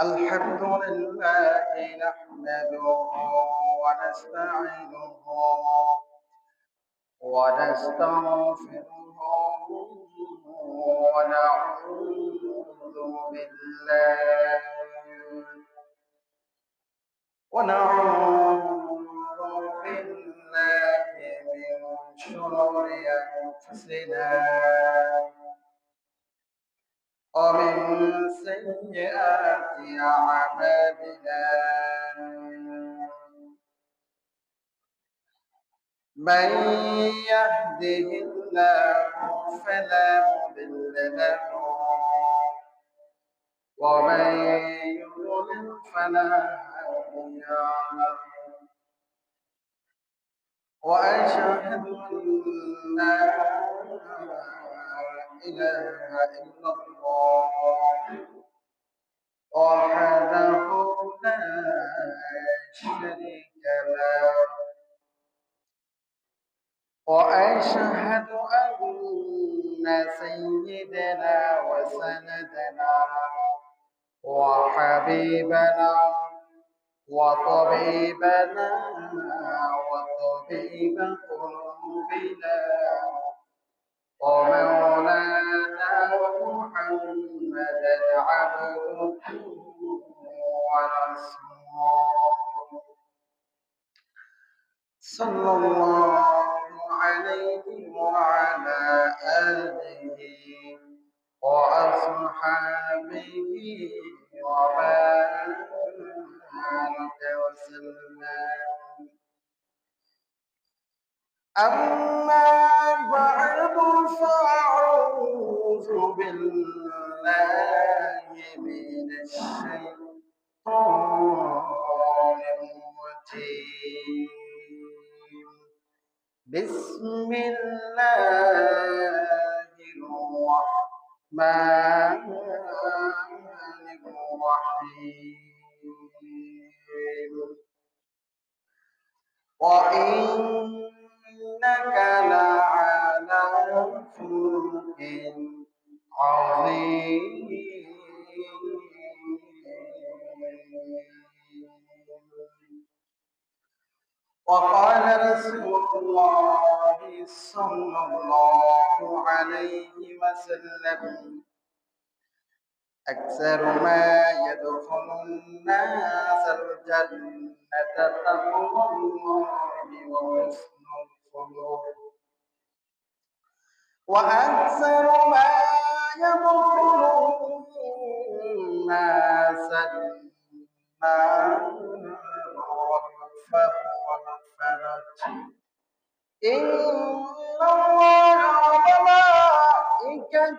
الحمد لله نحمده ونستعينه ونستغفره ونعوذ بالله. ونعوذ بالله من شرور أنفسنا. ومن سيئات أعمالنا. من يهده الله فلا مضل له ومن يضلل فلا هادي له. وأشهد أن إله إلا الله. وحده لا شريك له وأشهد أن سيدنا وسندنا وحبيبنا وطبيبنا وطبيب قلوبنا. ومولانا محمدا عبده ورسوله صلى الله عليه وعلى آله وأصحابه وبارك وسلم. أما بعد فأعوذ بالله من الشيطان الرجيم. بسم الله الرحمن الرحيم. وإنك لعلى خلق عظيم. وقال رسول الله صلى الله عليه وسلم أكثر ما يدخل الناس الجنة تقوى الله الخلق وأكثر ما يدخل الناس إن الله وملائكته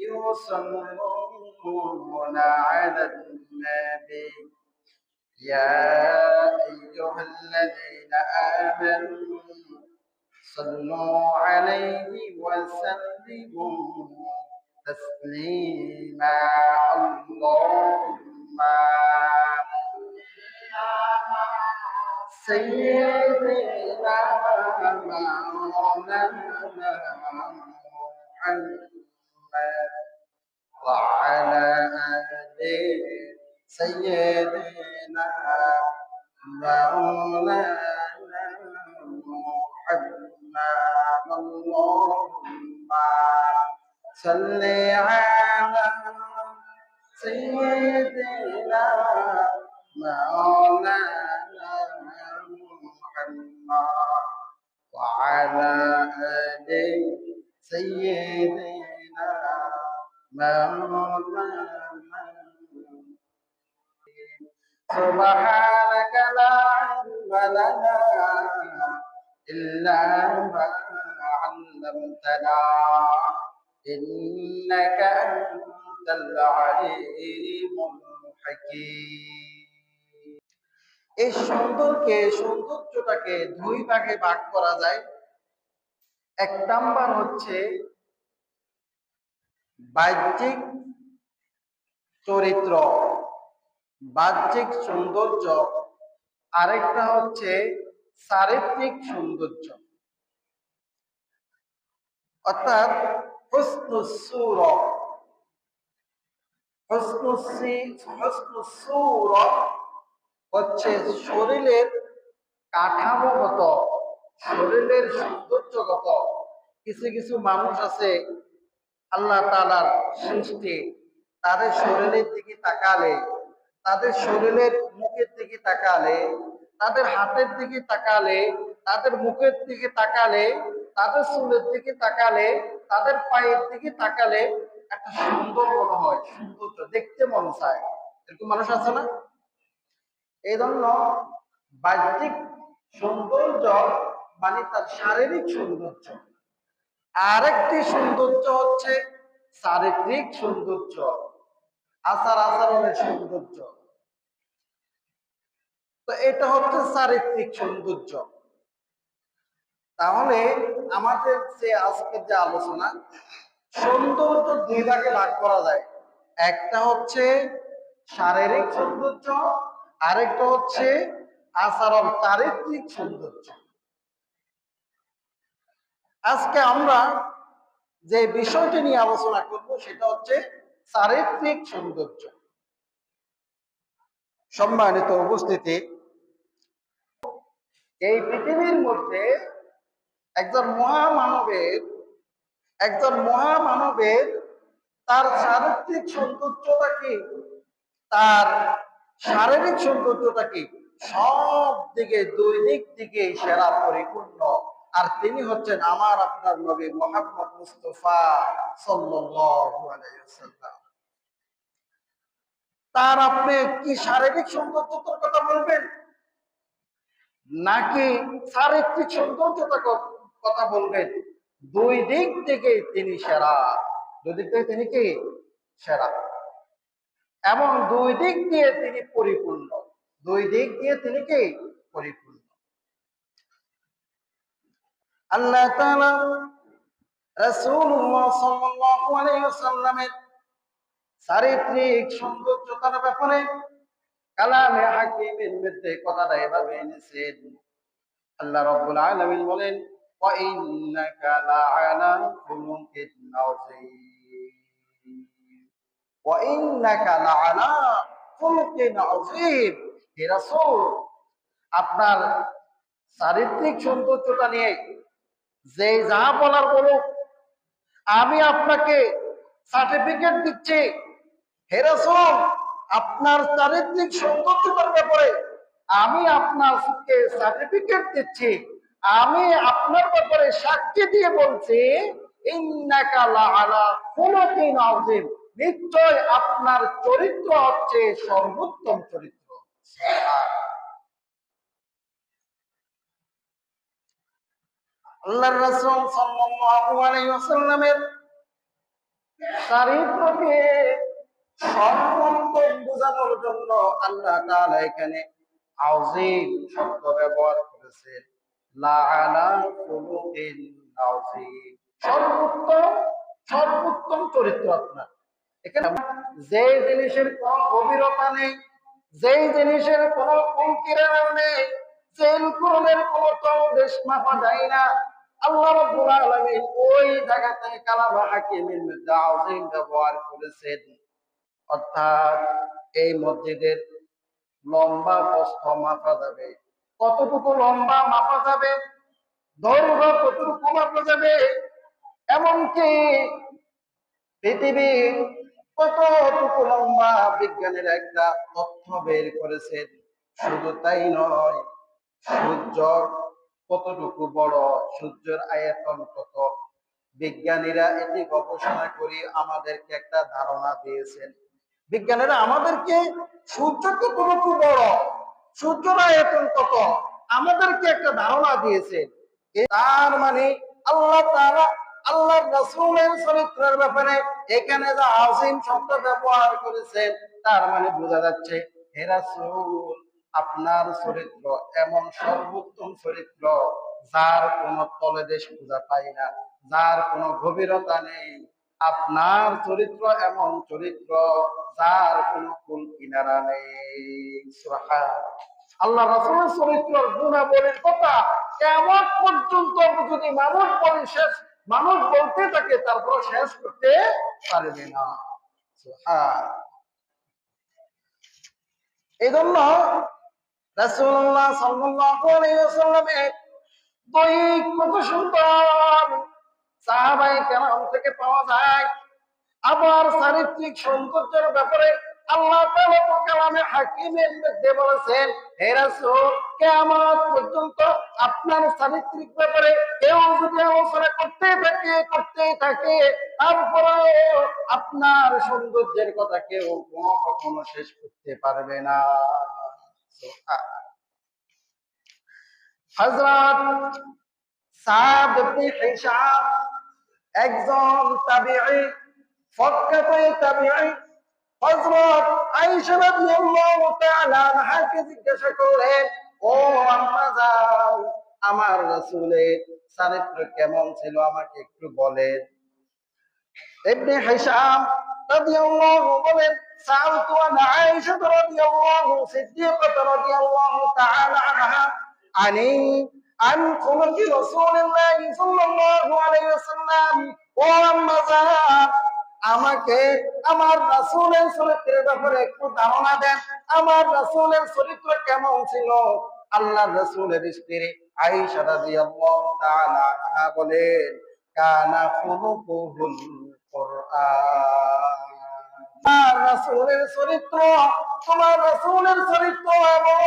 يصلون على النبي. يا أيها الذين آمنوا صلوا عليه وسلموا تسليما. اللهم سيدنا مولانا محمد وعلى آل سيدنا مولانا محمد اللهم على سيدنا مولانا محمد وعلى آل سيدنا مولانا سبحانك لا علم لنا إلا ما علمتنا إنك أنت العليم الحكيم এই সুন্দরকে সৌন্দর্যটাকে দুই ভাগে ভাগ করা যায় এক নাম্বার হচ্ছে বাহ্যিক চরিত্র বাহ্যিক সৌন্দর্য, আরেকটা হচ্ছে চারিত্রিক সৌন্দর্য। অর্থাৎ হচ্ছে শরীরের কাঠামোগত শরীরের সৌন্দর্যগত কিছু কিছু মানুষ আছে, আল্লাহ তালার সৃষ্টি, তাদের শরীরের দিকে তাকালে তাদের শরীরের মুখের দিকে তাকালে, তাদের হাতের দিকে তাকালে, তাদের মুখের দিকে তাকালে, তাদের চুলের দিকে তাকালে, তাদের পায়ের দিকে তাকালে একটা সুন্দর মনে হয়, সৌন্দর্য, দেখতে মন চায়। এরকম মানুষ আছে না? এই জন্য বাহ্যিক সৌন্দর্য মানে তার শারীরিক সৌন্দর্য। আরেকটি সৌন্দর্য হচ্ছে চারিত্রিক সৌন্দর্য আচার আচরণের সৌন্দর্য। তো এটা হচ্ছে চারিত্রিক সৌন্দর্য। তাহলে আমাদের যে আজকের যে আলোচনা, সৌন্দর্য দুই ভাগে ভাগ করা যায়। একটা হচ্ছে শারীরিক সৌন্দর্য, আরেকটা হচ্ছে আচরণ চারিত্রিক সৌন্দর্য। আজকে আমরা যে বিষয়টি নিয়ে আলোচনা করব, সেটা হচ্ছে চারিত্রিক সৌন্দর্য। সম্মানিত উপস্থিতি এই পৃথিবীর মধ্যে একজন মহামানবের একজন মহামানবের তার চারিত্রিক সৌন্দর্যটা কি? তার শারীরিক সৌন্দর্যটা কি? সব দিকে দুই দিক সেরা পরিপূর্ণ। আর তিনি হচ্ছেন আমার আপনার নবী মোহাম্মদ মুস্তফা ওয়াসাল্লাম। তার আপনি কি শারীরিক সৌন্দর্যতার কথা বলবেন? নাকি চারিত্রিক সৌন্দর্যতার কথা বলবেন? দুই দিক থেকে তিনি সেরা। দুই দিক থেকে তিনি কি? সেরা। এবং দুই দিক দিয়ে তিনি পরিপূর্ণ। দুই দিক দিয়ে তিনি কি? পরিপূর্ণ। আল্লাহ তাআলা রাসূলুল্লাহ সাল্লাল্লাহু আলাইহি ওয়াসাল্লামের চারিত্রিক সৌন্দর্যতার ব্যাপারে কালামে হাকিমের মধ্যে কথাটা এভাবে এনেছেন। আল্লাহ রাব্বুল আলামিন বলেন হে রাসূল, আপনার চারিত্রিক সৌন্দর্যটা নিয়ে যে যা বলার বলুক, আমি আপনাকে সার্টিফিকেট দিচ্ছি। হে রাসূল আপনার চারিত্রিক সৌন্দর্যতার ব্যাপারে আমি আপনাকে সার্টিফিকেট দিচ্ছি। আমি আপনার ব্যাপারে সাক্ষী দিয়ে বলছি নিশ্চয় আপনার চরিত্র হচ্ছে সর্বোত্তম চরিত্র। আল্লাহর রাসূল আলাইহি চারিত্রকে সর্বোত্তম বোঝানোর জন্য আল্লাহ তাআলা এখানে শব্দ ব্যবহার করেছেন সর্বোত্তম সর্বোত্তম চরিত্র আপনার। এখানে যে জিনিসের কোন গভীরতা নেই যেই জিনিসের কোন কুলকিরানা নেই যেই কোরআনের কোন তলদেশ মাপা যায় না। আল্লাহ রাব্বুল আলামিন ওই জায়গাতে কালামা হাকিমের মধ্যে ব্যবহার করেছেন। অর্থাৎ এই মসজিদের লম্বা প্রস্থ মাপা যাবে। কতটুকু লম্বা মাপা যাবে? দৈর্ঘ্য কতটুকু মাপা যাবে? এমনকি পৃথিবীর কতটুকু লম্বা বিজ্ঞানের একটা তথ্য বের করেছেন, শুধু তাই নয়, সূর্য কতটুকু বড়, সূর্যের আয়তন কত? বিজ্ঞানীরা এটি গবেষণা করে আমাদেরকে একটা ধারণা দিয়েছেন। বিজ্ঞানীরা আমাদেরকে, সূর্য কতটুকু বড় সূর্যের আয়তন কত? আমাদেরকে একটা ধারণা দিয়েছেন তার মানে আল্লাহ তাআলা আল্লাহ রাসূলের চরিত্রের ব্যাপারে এখানে যা আজিম শব্দ ব্যবহার করেছেন তার মানে বোঝা যাচ্ছে, হে রাসূল, আপনার চরিত্র এমন সর্বোত্তম চরিত্র, যার কোনো তলদেশ পূজা পাই না, যার কোনো গভীরতা নেই। আপনার চরিত্র এমন চরিত্র, যার কোনো কুল কিনারা নেই। আল্লাহ রাসূলের চরিত্রের গুণাবলীর কথা কেমন পর্যন্ত যদি মানুষ বলে শেষ, মানুষ বলতে থাকে তারপর শেষ করতে পারবে না। এই জন্য ওয়াসাল্লামের দৈহিক কত সুন্দর সৌন্দর্যের আপনার চারিত্রিক ব্যাপারে কেউ যদি আলোচনা করতে থাকে করতে থাকে তারপরে আপনার সৌন্দর্যের কথা কেউ কখনো শেষ করতে পারবে না। হযরত সাদ হিশাম একজন তাবিঈ ফতকায়ে তাবিঈ, হযরত আয়েশা রাদিয়াল্লাহু তাআলা আনহাকে জিজ্ঞাসা করলেন, ও আম্মা যাও আমার রাসূলের চরিত্র কেমন ছিল আমাকে একটু বলেন। ইবনে হিশাম রাদিয়াল্লাহু বলেন সালতু আন আয়েশা রাদিয়াল্লাহু সিদ্দিকাহ রাদিয়াল্লাহু তাআলা আনহা আনি عن عن خلق رسول الله صلى الله عليه وسلم ولما زاد আমাকে আমার রাসূলের চরিত্রের ব্যাপারে একটু ধারণা দেন আমার রাসূলের চরিত্র কেমন ছিল আল্লাহর রাসূলের স্ত্রী আয়েশা রাদিয়াল্লাহু তাআলা আনহা বলেন কানা খুলুকুহুল কুরআন তোমার রাসূলের চরিত্র তোমার রাসূলের চরিত্র এবং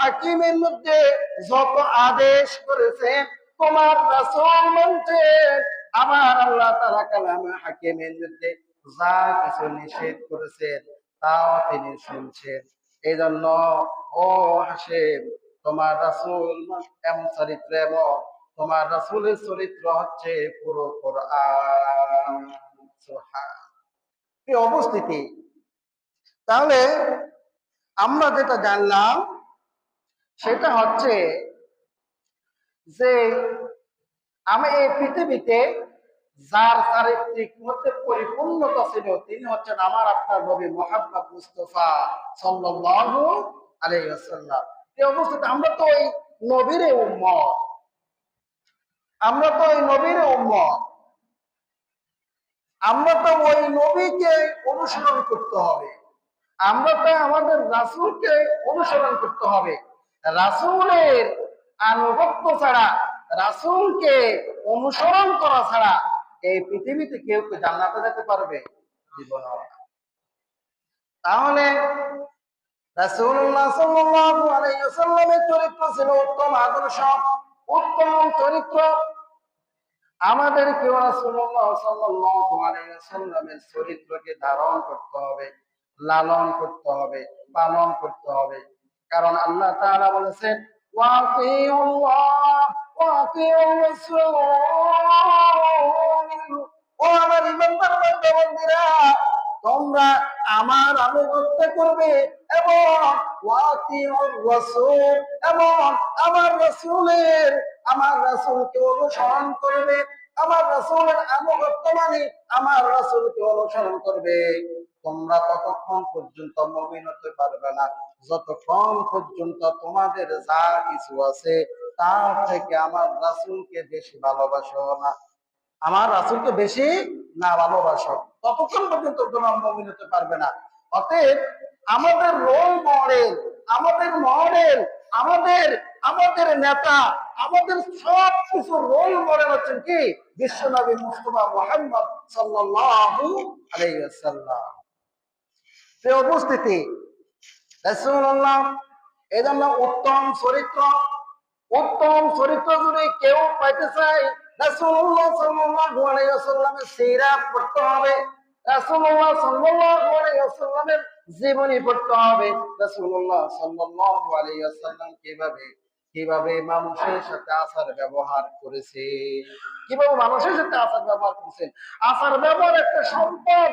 হাকিমের মধ্যে যত আদেশ করেছেন তোমার রাসূল মানছে আমার আল্লাহ তাআলা কালাম হাকিমের মধ্যে যা কিছু নিষেধ করেছেন তাও তিনি শুনছেন। এই জন্য ও হাসিম, তোমার রাসূল এমন চরিত্র এবং তোমার রাসূলের চরিত্র হচ্ছে পুরো কোরআন। এই অবস্থিতি। তাহলে আমরা যেটা জানলাম, সেটা হচ্ছে যে আমি এই পৃথিবীতে যার চারিত্রিক মধ্যে পরিপূর্ণতা ছিল, তিনি হচ্ছেন আমার আপনার নবী মোহাম্মদ মুস্তফা সাল্লাল্লাহু আলাইহি ওয়াসাল্লাম। এই অবস্থাতে আমরা তো ওই নবীর উম্মত। আমরা তো ওই নবীর আমরা তো ওই নবীকে অনুসরণ করতে হবে। আমরা তো আমাদের রাসূলকে অনুসরণ করতে হবে। রাসূলের আনুগত্য ছাড়া, রাসূলকে অনুসরণ করা ছাড়া এই পৃথিবীতে কেউ কি জান্নাতে যেতে পারবে? জীবন তাহলে রাসূলুল্লাহ সাল্লাল্লাহু আলাইহি ওয়াসাল্লামের চরিত্র ছিল উত্তম আদর্শ। উত্তম চরিত্র। আমাদের কেউ রাসূলুল্লাহ সাল্লাল্লাহু আলাইহি ওয়াসাল্লামের চরিত্রকে ধারণ করতে হবে, লালন করতে হবে, পালন করতে হবে। কারণ আল্লাহ তাআলা বলেছেন তোমরা আমার আনুগত্য করবে এবং আমার রাসূলের, আমার রাসূলকে অনুসরণ করবে। আমার রাসূলের আনুগত্য মানে আমার রাসূলকে অনুসরণ করবে। তোমরা ততক্ষণ পর্যন্ত মুমিন হতে পারবে না। যতক্ষণ পর্যন্ত তোমাদের যা কিছু আছে, তার থেকে আমার রাসূলকে বেশি ভালোবাসো না। আমার রাসূলকে বেশি না ভালোবাসো। ততক্ষণ পর্যন্ত তোমরা মুমিন হতে পারবে না। অতএব আমাদের রোল মডেল আমাদের মডেল আমাদের আমাদের নেতা, আমাদের সব কিছু রোল মডেল হচ্ছেন কি? বিশ্বনবী মুস্তফা মোহাম্মদ সাল্লাল্লাহু আলাইহি ওয়াসাল্লাম। সে উপস্থিতি এই জন্য উত্তম চরিত্র উত্তম চরিত্র যদি কেউ পাইতে চায়, রাসূলুল্লাহ সাল্লাল্লাহু আলাইহি ওয়াসাল্লামের সিরাত পড়তে হবে। রাসূলুল্লাহ সাল্লাল্লাহু আলাইহি ওয়াসাল্লামের জীবনী পড়তে হবে। রাসূলুল্লাহ সাল্লাল্লাহু আলাইহি ওয়াসাল্লাম কীভাবে কীভাবে মানুষের সাথে আচার ব্যবহার করেছে? কীভাবে মানুষের সাথে আচার ব্যবহার করেছেন আচার ব্যবহার একটা সম্পদ।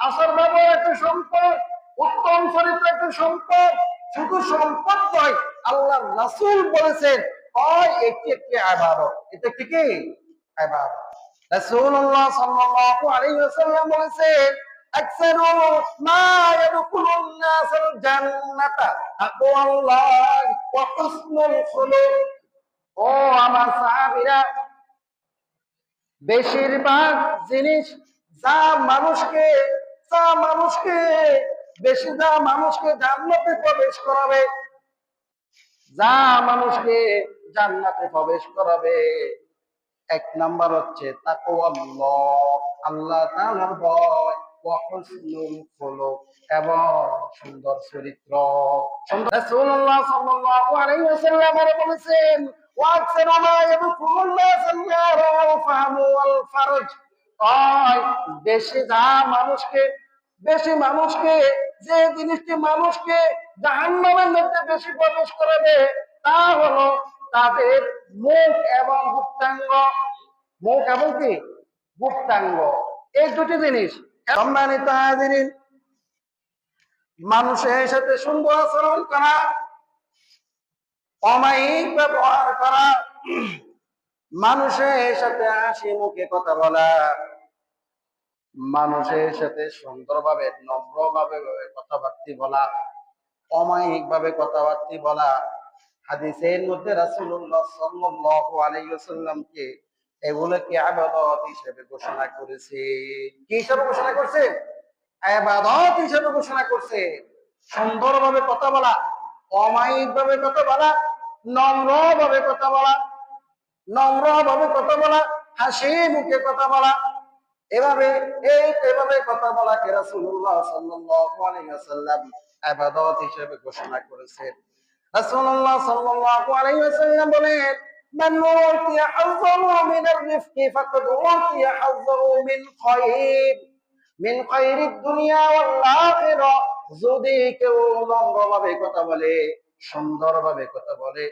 আচার ব্যবহার একটা সম্পদ। উত্তম চরিত্র একটা সম্পদ। শুধু সম্পদ নয় আল্লাহ রাসূল বলেছেন, হয় এটি একটি আবাদত। এটা একটি কি? আবাদত। রাসূলুল্লাহ সাল্লাল্লাহু আলাইহি ওয়াসাল্লাম বলেছেন أكثر ما يدخل الناس الجنة تقوى الله وحسن الخلق ও আমার সাহাবিরা বেশিরভাগ জিনিস যা মানুষকে যা মানুষকে বেশি যা মানুষকে জান্নাতে প্রবেশ করাবে যা মানুষকে জান্নাতে প্রবেশ করাবে এক নাম্বার হচ্ছে তাকওয়াল্লাহ আল্লাহ তাআলার ভয় ওয়া হুসনুল খুলুক এবং সুন্দর চরিত্র। বলেছেন বেশি যা মানুষকে বেশি মানুষকে যে জিনিসটি মানুষকে জাহান্নামের মধ্যে বেশি প্রবেশ করাবে তা হলো তাদের মুখ এবং গুপ্তাঙ্গ। মুখ এবং কি? গুপ্তাঙ্গ। এই দুটি জিনিস সম্মানিত মানুষের সাথে সুন্দর আচরণ করা, অমায়িক ব্যবহার করা, মানুষের সাথে হাসি মুখে কথা বলা, মানুষের সাথে সুন্দরভাবে, নম্রভাবে কথাবার্তি বলা অমায়িক ভাবে কথাবার্তি বলা, হাদিসের মধ্যে রাসূলুল্লাহ সাল্লাল্লাহু আলাইহি ওয়াসাল্লামকে এগুলোকে আবাদত হিসেবে ঘোষণা করেছে? কি হিসেবে ঘোষণা করছে? আবাদত হিসেবে ঘোষণা করছে। সুন্দরভাবে কথা বলা অমায়িক ভাবে কথা বলা নম্র ভাবে কথা বলা নম্র ভাবে কথা বলা, হাসি মুখে কথা বলা, এভাবে, এই এভাবে কথা বলাকে রাসূলুল্লাহ সাল্লাল্লাহু আলাইহি ওয়াসাল্লাম ইবাদত হিসেবে ঘোষণা করেছেন রাসূলুল্লাহ সাল্লাল্লাহু আলাইহি ওয়াসাল্লাম বলেন من أوتي حظه من الرفق فقد أوتي حظه من خير من خير الدنيا والآخرة যদি কেউ নম্রভাবে কথা বলে সুন্দরভাবে কথা বলে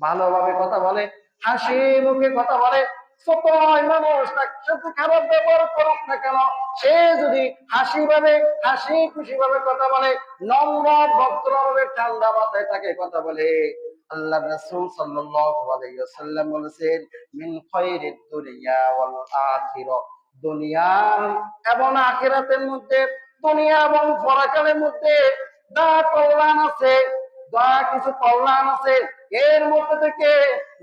ভালোভাবে কথা বলে হাসি মুখে কথা বলে সবাই মানুষ তার সাথে খারাপ ব্যবহার করুক না কেন সে যদি হাসি ভাবে হাসি খুশি ভাবে কথা বলে নম্র ভদ্র ভাবে ঠান্ডা মাথায় তাকে কথা বলে আল্লাহ রাসূল সাল্লাল্লাহু আলাইহি ওয়াসাল্লাম বলেছেন, মিন খায়রিদ দুনিয়া ওয়াল আখিরা দুনিয়া এবং আখিরাতের মধ্যে, দুনিয়া এবং পরকালের মধ্যে যা কল্যাণ আছে, যা কিছু কল্যাণ আছে, এর মধ্যে থেকে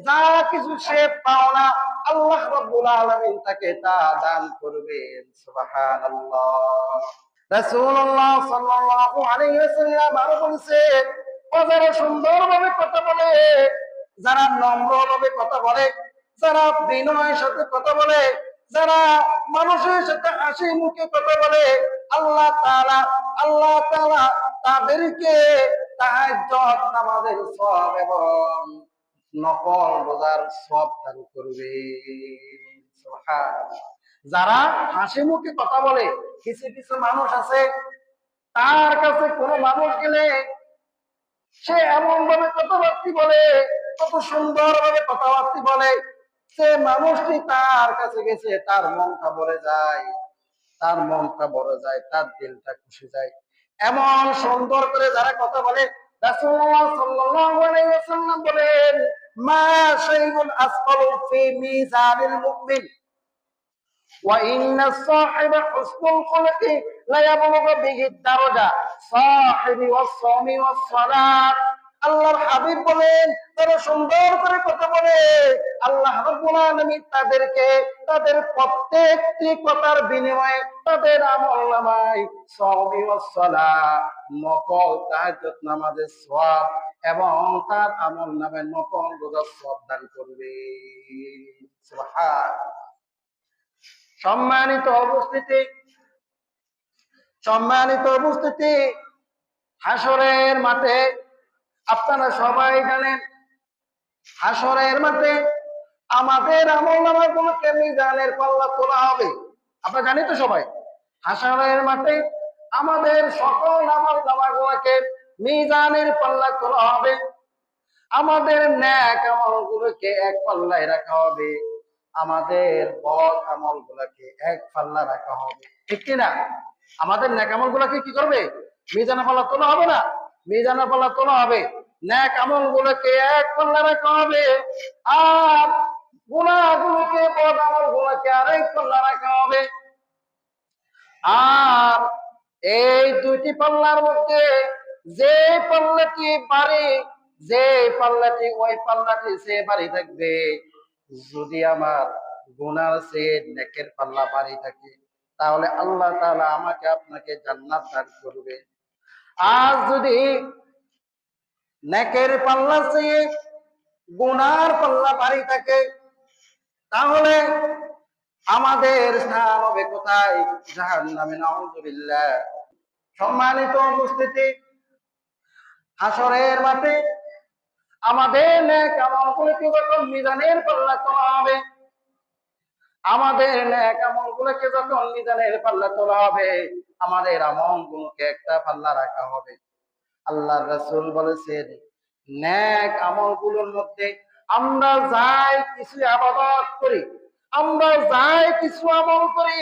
যা কিছু সে পাওনা আল্লাহ রাব্বুল আলামিন তাকে তা দান করবেন। সুবহানাল্লাহ। রাসূলুল্লাহ সাল্লাল্লাহু আলাইহি ওয়াসাল্লাম আরও বলেছেন যারা সুন্দরভাবে কথা বলে, যারা নম্রভাবে কথা বলে, যারা বিনয়ের সাথে কথা বলে, যারা মানুষের সাথে হাসি মুখে কথা বলে, আল্লাহ তাআলা আল্লাহ তাআলা তাদেরকে সওয়াব এবং নকল রোজার সওয়াব দান করবে। যারা হাসি মুখে কথা বলে, কিছু কিছু মানুষ আছে, তার কাছে কোনো মানুষ গেলে সে এমন ভাবে কথাবার্তি বলে, কত সুন্দর ভাবে কথাবার্তি বলে, সে মানুষটি তার কাছে গেছে, তার মনটা বলে যায়, তার মনটা বড় যায়, তার দিলটা খুশি যায়। এমন সুন্দর করে যারা কথা বলে বলেন, মা আল্লাহর হাবিব বলেন, তারা সুন্দর করে কথা বলে। আল্লাহ তাদেরকে, তাদের প্রত্যেকটি কথার বিনিময়ে তাদের আমল নামায় নকল তাহাজ্জুদ নামাজের সওয়াব এবং তার আমল নামায় নকল রোজার সওয়াব দান করবে। সম্মানিত উপস্থিতি সম্মানিত উপস্থিতি হাসরের মাঠে আপনারা সবাই জানেন হাসরের মাঠে আমাদের আমল নামা গুলোকে মিজানের পাল্লা তোলা হবে? আপনারা জানেন তো সবাই হাসরের মাঠে আমাদের সকল আমল নামা গুলোকে মিজানের পাল্লা তোলা হবে। আমাদের ন্যাক আমল গুলোকে এক পাল্লায় রাখা হবে। আমাদের বদ আমল গুলাকে এক পাল্লা রাখা হবে। ঠিক কিনা? আমাদের ন্যাক আমল গুলাকে কি করবে? মিজানা পাল্লা তোলা হবে না? মিজানা পাল্লা তোলা হবে। ন্যাক আমল গুলোকে এক পাল্লা রাখা হবে। আর গুণাগুলোকে বদ আমল গুলোকে আরেক পাল্লা রাখা হবে। আর এই দুইটি পাল্লার মধ্যে যে পাল্লাটি পারে, যে পাল্লাটি ওই পাল্লাটি সে বাড়ি থাকবে। যদি আমার গুনার সে নেকের পাল্লা বাড়ি থাকে তাহলে আল্লাহ তাআলা আমাকে আপনাকে জান্নাত দান করবে। আর যদি নেকের পাল্লা সে গুনার পাল্লা বাড়ি থাকে, তাহলে আমাদের স্থান হবে কোথায়? সম্মানিত উপস্থিতি, হাসরের মাঠে আমাদের ন্যাক আমলগুলোকে যখন মিজানের পাল্লা তোলা হবে? আমাদের ন্যাক আমলগুলোকে যখন মিজানের পাল্লা তোলা হবে, আমাদের আমলগুলোকে একটা পাল্লা রাখা হবে। আল্লাহ রাসূল বলেছেন, ন্যাক আমলগুলোর মধ্যে আমরা যাই কিছু আবাদত করি, আমরা যাই কিছু আমল করি,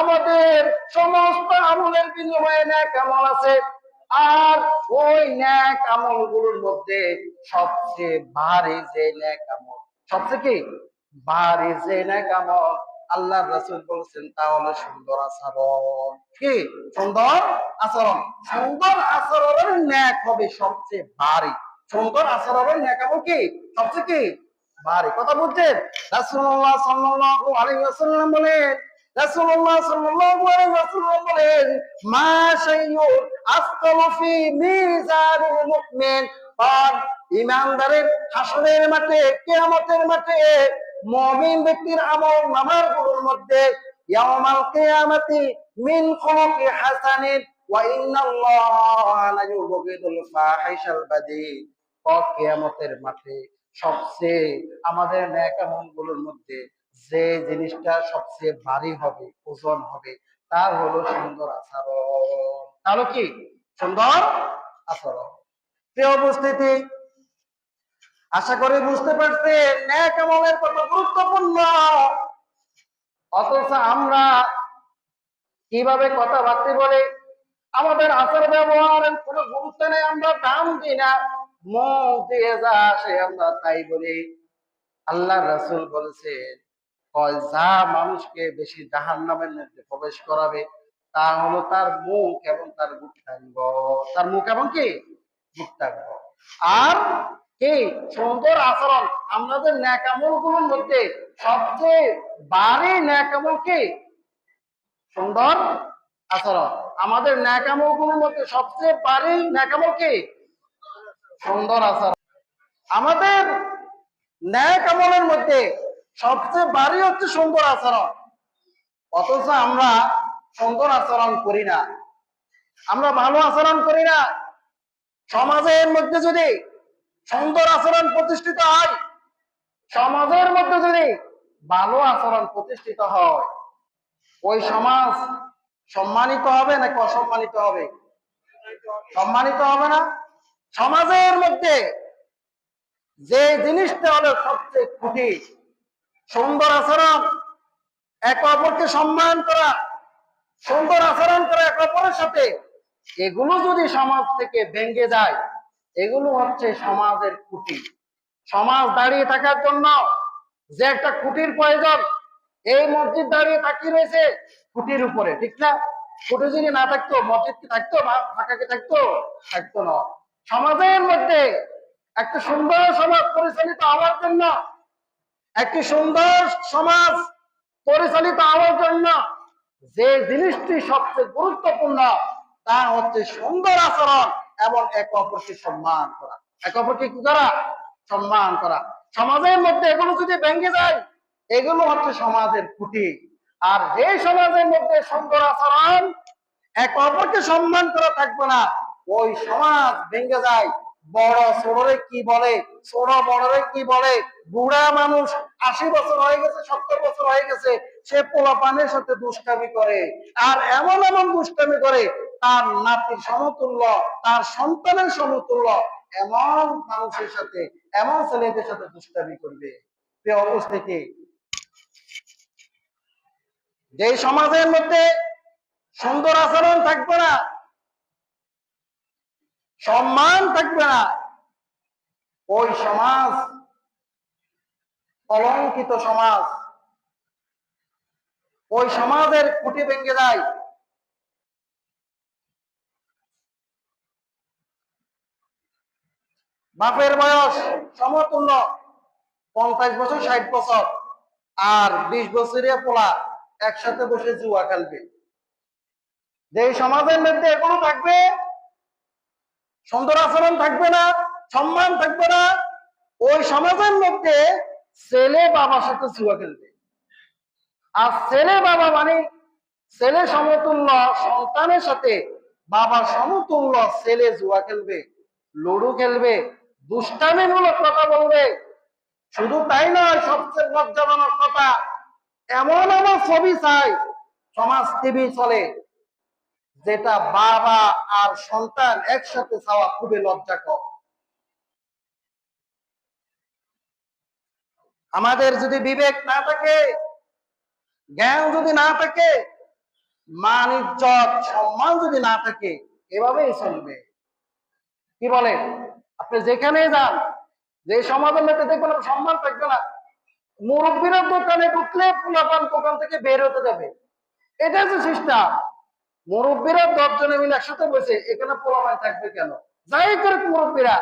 আমাদের সমস্ত আমলের বিনিময়ে ন্যাক আমল আছে। আর ওই ন্যাক আমলগুলোর মধ্যে সবচেয়ে ভারী যে ন্যাক আমল, সবচেয়ে কি? আল্লাহ রাসূল বলেছেন সুন্দর আচরণ। কি? সুন্দর আচরণ? সুন্দর আচরণের ন্যাক হবে সবচেয়ে ভারী সুন্দর আচরণের কি? সবচেয়ে কি? ইমানদারের হাসরের মাঠে, কিয়ামতের মাঠে মুমিন ব্যক্তির আমল নামারগুলোর মধ্যে কিয়ামাতি মিন খুলুকি হাসানিন ওয়া ইন্নাল্লাহা লা ইউবগিদুল ফাহিশাল বাদী ও কিয়ামতের মাঠে সবচেয়ে আমাদের ন্যাক আমলগুলোর মধ্যে যে জিনিসটা সবচেয়ে ভারী হবে, ওজন হবে তা হলো সুন্দর আচরণ। তাহলে কি? সুন্দর আচরণ। প্রিয় উপস্থিতি আশা করি বুঝতে পারছে ন্যাক আমলের কত গুরুত্বপূর্ণ। অথচ আমরা কীভাবে কথাবার্তা বলে, আমাদের আচার ব্যবহারের কোনো গুরুত্ব নেই, আমরা দাম দিই না। তাই আল্লাহ রাসূল যা মানুষকে বেশি জাহান নামের মধ্যে প্রবেশ করাবে, তা হলো তার মুখ এবং তার গুপ্তাঙ্গ। তার মুখ এবং কি? গুপ্তাঙ্গ। আর সুন্দর আচরণ। আমাদের ন্যাকামলগুলোর মধ্যে সবচেয়ে বাড়ি ন্যাকামল কি? সুন্দর আচরণ। আমাদের ন্যাকামলগুলোর মধ্যে সবচেয়ে বাড়ি ন্যাকামল কি? সুন্দর আচরণ। আমাদের ন্যাক আমলের মধ্যে সবচেয়ে বাড়ি হচ্ছে সুন্দর আচরণ। অথচ আমরা সুন্দর আচরণ করি না। আমরা ভালো আচরণ করি না। সমাজের মধ্যে যদি সুন্দর আচরণ প্রতিষ্ঠিত হয়। সমাজের মধ্যে যদি ভালো আচরণ প্রতিষ্ঠিত হয়, ওই সমাজ সম্মানিত হবে নাকি অসম্মানিত হবে? সম্মানিত হবে না? সমাজের মধ্যে যে জিনিসটা হলো সবচেয়ে খুঁটি সুন্দর আচরণ, এক অপরকে সম্মান করা, সুন্দর আচরণ করা এক অপরের সাথে, এগুলো যদি সমাজ থেকে ভেঙে যায় এগুলো হচ্ছে সমাজের খুঁটি সমাজ দাঁড়িয়ে থাকার জন্য যে একটা খুঁটির প্রয়োজন, এই মসজিদ দাঁড়িয়ে তাকিয়ে রয়েছে খুঁটির উপরে, ঠিক না? খুঁটি যদি না থাকতো, মসজিদ কি থাকতো ফাঁকা কি থাকতো? থাকতো না। সমাজের মধ্যে একটা সুন্দর সমাজ পরিচালিত হওয়ার জন্য, একটি সুন্দর সমাজ পরিচালিত হওয়ার জন্য যে জিনিসটি সবচেয়ে গুরুত্বপূর্ণ, তা হচ্ছে সুন্দর আচরণ। এবং এক অপরকে সম্মান করা। এক অপরকে কি করা? সম্মান করা। সমাজের মধ্যে এগুলো যদি ভেঙে যায়, এগুলো হচ্ছে সমাজের খুঁটি। আর যে সমাজের মধ্যে সুন্দর আচরণ, এক অপরকে সম্মান করা থাকবে না। ওই সমাজ ভেঙে যায়। বড় ছোড়রে কি বলে? ছোট বড়রে কি বলে? বুড়া মানুষ আশি বছর হয়ে গেছে, সত্তর বছর হয়ে গেছে, সে সাথে করে। আর এমন এমন করে, তার নাতির সমতুল্য, তার সন্তানের সমতুল্য, এমন মানুষের সাথে, এমন ছেলেদের সাথে দুষ্টামি করবে। উপস্থিতি যে সমাজের মধ্যে সুন্দর আচরণ থাকবে না, সম্মান থাকবে না ওই সমাজ, অলঙ্কিত সমাজ, ওই সমাজের খুঁটি ভেঙে যায়। বাপের বয়স সমতুল্য, পঞ্চাশ বছর, ষাট বছর, আর বিশ বছরিয়া পোলা একসাথে বসে জুয়া খেলবে। যে সমাজের মধ্যে এগুলো থাকবে, সুন্দর আচরণ থাকবে না সম্মান থাকবে না, ওই সমাজের মধ্যে ছেলে বাবার সাথে জুয়া খেলবে। আর ছেলে বাবা মানে ছেলে সমতুল্য, সন্তানের সাথে বাবা সমতুল্য ছেলে জুয়া খেলবে, লুডু খেলবে, দুষ্টামিমূলক কথা বলবে। শুধু তাই নয়, সবচেয়ে লজ্জাজনক কথা, এমন এমন ছবি চাই, সমাজ টিভি চলে, যেটা বাবা আর সন্তান একসাথে চাওয়া খুবই লজ্জাকর। আমাদের যদি বিবেক না থাকে, জ্ঞান যদি না থাকে, মান, ইজ্জত, সম্মান যদি না থাকে, এভাবেই চলবে। কি বলে আপনি যেখানে যান, যে সমাজের মধ্যে দেখবেন সম্মান থাকবে না। মুরব্বীরা দোকানে ঢুকলে পোলাপান দোকান থেকে বের হতে যাবে। এটা হচ্ছে সিস্টেম। মুরব্বীরা দশজনে মিলে একসাথে বসে, এখানে পোলাপান থাকবে কেন? যাই করে মুরব্বীরা,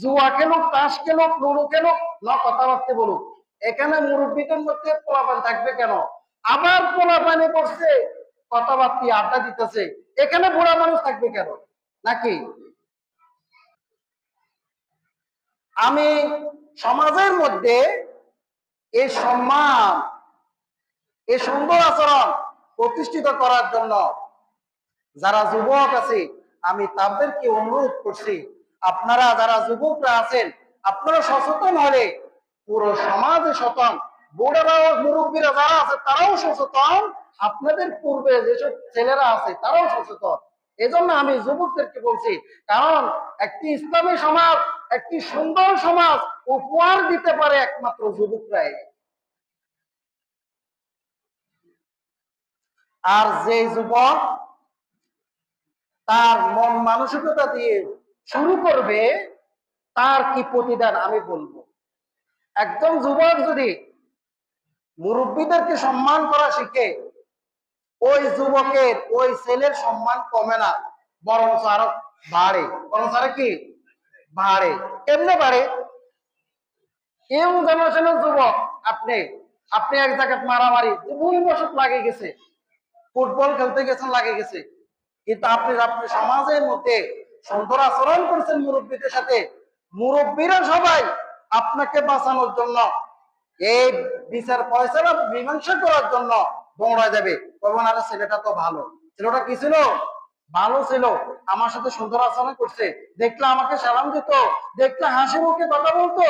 জুয়া খেলুক, তাস খেলুক, লুডু খেলুক, না কথাবার্তা বলুক। এখানে মুরব্বীদের মধ্যে পোলাপান থাকবে কেন? আবার পোলাপানে বসছে, কথাবার্তা আড্ডা দিতেছে, এখানে বুড়া মানুষ থাকবে কেন? নাকি? আমি সমাজের মধ্যে এই সম্মান এই সুন্দর আচরণ প্রতিষ্ঠিত করার জন্য যারা যুবক আছে, আমি তাদেরকে অনুরোধ করছি, আপনারা যারা যুবকরা আছেন, আপনারা সচেতন হলে পুরো সমাজে সচেতন। বুড়ারা ও মুরব্বীরা যারা আছে, তারাও সচেতন। আপনাদের পূর্বে যেসব ছেলেরা আছে, তারাও সচেতন। এজন্য আমি যুবকদেরকে বলছি, কারণ একটি ইসলামী সমাজ, একটি সুন্দর সমাজ উপহার দিতে পারে একমাত্র যুবকরাই। আর যে যুবক তার মন মানসিকতা দিয়ে শুরু করবে, তার কি প্রতিদান আমি বলব? একজন যুবক যদি মুরব্বীদেরকে সম্মান করা শিখে, ওই যুবকের, ওই ছেলের সম্মান কমে না বরং আরও বাড়ে। বরং আরও কি? বাড়ে। কেমনে বাড়ে? কেউ জেনারেশনের যুবক, আপনি আপনি এক জায়গায় মারামারি, ভুল বসত লাগে গেছে, ফুটবল খেলতে গেছেন, লাগে গেছে। কিন্তু আপনি আপনি সমাজের মধ্যে সুন্দর আচরণ করছেন মুরব্বীদের সাথে। মুরব্বীরা সবাই আপনাকে বাঁচানোর জন্য, এই বিচার ফয়সালা মীমাংসা করার জন্য দৌড়া যাবে। কখন আরে ছেলেটা তো ভালো। ছেলেটা কি ছিল? ভালো ছিল। আমার সাথে সুন্দর আচরণ করছে। দেখলে আমাকে সালাম দিত। দেখলে হাসি মুখে কথা বলতো।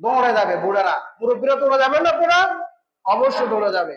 দৌড়ে যাবে বুড়ারা। মুরব্বীরা দৌড়ে যাবে না বুড়া অবশ্যই দৌড়ে যাবে।